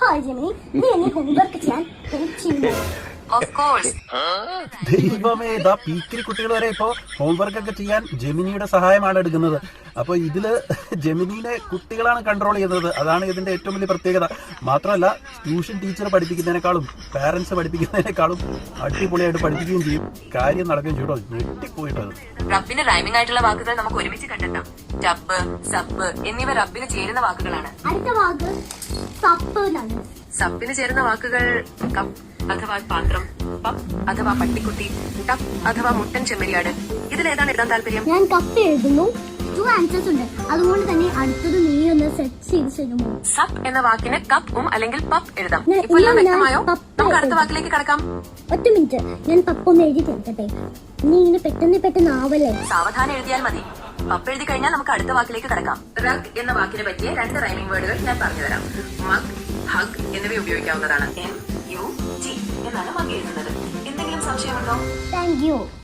Hi Gemini നീ എന്നെ homework ചെയ്യാൻ ദൈവമേ ഇതാ പീക്കിരി കുട്ടികൾ വരെ ഇപ്പോ ഹോംവർക്ക് ഒക്കെ ചെയ്യാൻ ജെമിനിയുടെ സഹായമാണ് എടുക്കുന്നത്. അപ്പൊ ഇതിൽ ജെമിനിനെ കുട്ടികളാണ് കൺട്രോൾ ചെയ്യുന്നത്. അതാണ് ഇതിന്റെ ഏറ്റവും വലിയ പ്രത്യേകത. മാത്രമല്ല ട്യൂഷൻ ടീച്ചർ പഠിപ്പിക്കുന്നതിനേക്കാളും പാരന്റ്സ് പഠിപ്പിക്കുന്നതിനേക്കാളും അടിപൊളിയായിട്ട് പഠിപ്പിക്കുകയും ചെയ്യും. കാര്യം നടക്കുകയും ചെയ്യും. കേട്ടോ ഞെട്ടിപ്പോയിട്ടത് റബ്ബിന് റൈമിംഗ് ആയിട്ടുള്ള വാക്കുകൾ നമുക്ക് ഒരുമിച്ച് കണ്ടെത്താം. ടബ് സബ് എന്നിവ റബ്ബിന് ചേരുന്ന വാക്കുകളാണ്. അടുത്ത വാക്ക് സപ്പ് സബിന് ചേരുന്ന വാക്കുകൾ കപ്പ് അഥവാ പാത്രം പപ്പ് അഥവാ പട്ടിക്കുട്ടി ടപ്പ് അഥവാ മുട്ടൻ ചെമ്മരിയാട്. ഇതിൽ ഏതാണ് എഴുതാൻ താല്പര്യം? ഞാൻ കപ്പ് എഴുതുന്നു. ടു ആൻസേഴ്സ് ഉണ്ട്. അതുകൊണ്ട് തന്നെ അടുത്തത് ഒന്ന് സെറ്റ് ചെയ്ത് തരുമോ സപ്പ് എന്ന വാക്കിന് കപ്പ് ഉം അല്ലെങ്കിൽ പപ്പ് എഴുതാം. ഇപ്പോൾ എല്ലാം വ്യക്തമായോ? നമുക്ക് അടുത്ത വാക്കിലേക്ക് കടക്കാം. ഒറ്റ മിനിറ്റ് ഞാൻ പപ്പ ഒന്ന് എഴുതി തീർക്കട്ടെ നീ ഇങ്ങനെ പെട്ടെന്ന് പെട്ടെന്ന് ആവല്ലേ? സാവധാനം എഴുതിയാൽ മതി. പപ്പ് എഴുതി കഴിഞ്ഞാൽ നമുക്ക് അടുത്ത വാക്കിലേക്ക് കടക്കാം. റഗ് എന്ന വാക്കിനെ പറ്റിയ രണ്ട് റൈമിംഗ് വേർഡുകൾ ഞാൻ പറഞ്ഞുതരാം മഗ് ഹഗ് എന്നിവ ഉപയോഗിക്കാവുന്നതാണ്. എം യു ജി എന്നാണ് മഗ് എഴുതുന്നത്. എന്തെങ്കിലും സംശയമുണ്ടോ? Thank you